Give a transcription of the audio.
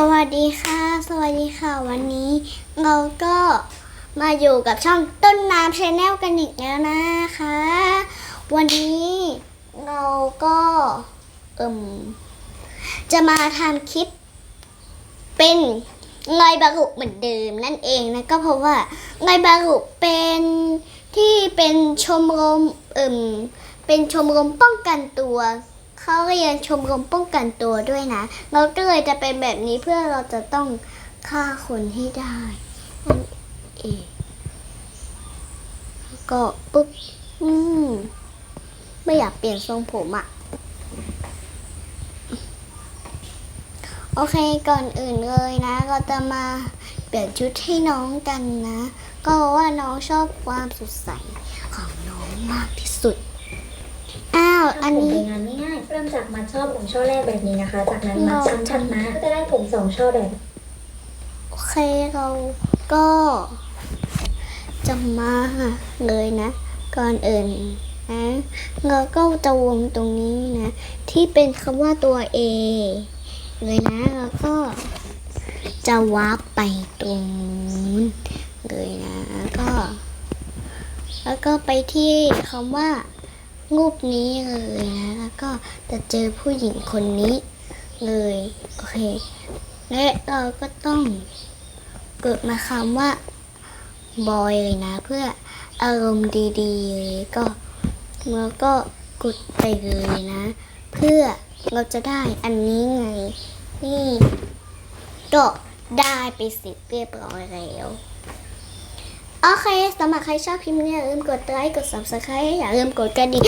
สวัสดีค่ะ สวัสดีค่ะ วันนี้เราก็มาอยู่กับช่องต้นน้ำชาแนลกันอีกแล้วนะคะ วันนี้เราก็เอิ่มจะมาทำคลิป เป็นไงบารุเหมือนเดิมนั่นเองนะก็เพราะว่าไงบารุเป็นที่เป็นชมรมเอิ่มเป็นชมรมป้องกันตัว เขาเรียนชมรมป้องกันตัวด้วยนะ เราก็เลยจะเป็นแบบนี้เพื่อเราจะต้องฆ่าคนให้ได้นั่นเองก็ปุ๊บ อืม ไม่อยากเปลี่ยนทรงผมอะโอเคก่อนอื่นเลยนะ เราจะมาเปลี่ยนชุดให้น้องกันนะ ก็เพราะว่าน้องชอบความสดใสของน้องมากที่สุดาวอันผมนี้เป็นงานง่ายๆเริ่มจากมัดช่อผมช่อแรกแบบนี้นะคะ จากนั้นมัดเราซ้ำถัดมาก็จะได้ผมสองช่อแบบ โอเคเราก็จะมาเลยนะ ก่อนอื่นนะเราก็จะวงตรงนี้นะ ที่เป็นคำว่าตัว A เลยนะแล้วก็จะวาร์ปไปตรงนู้นเลยนะ ก็ แล้วก็ไปที่คำว่า รูปนี้เลยนะ แล้วก็จะเจอผู้หญิงคนนี้เลย โอเค และเราก็ต้องเกิดมาคำว่าบอยเลยนะ เพื่ออารมณ์ดีๆเลยก็แล้วก็กดไปเลยนะ เพื่อเราจะได้อันนี้ไง นี่ก็ได้ไปเสร็จเรียบร้อยแล้ว โอเคสำหรับใครชอบคลิปนี้อย่าลืมกดไลค์กด subscribe อย่าลืมกดกระดิ่ง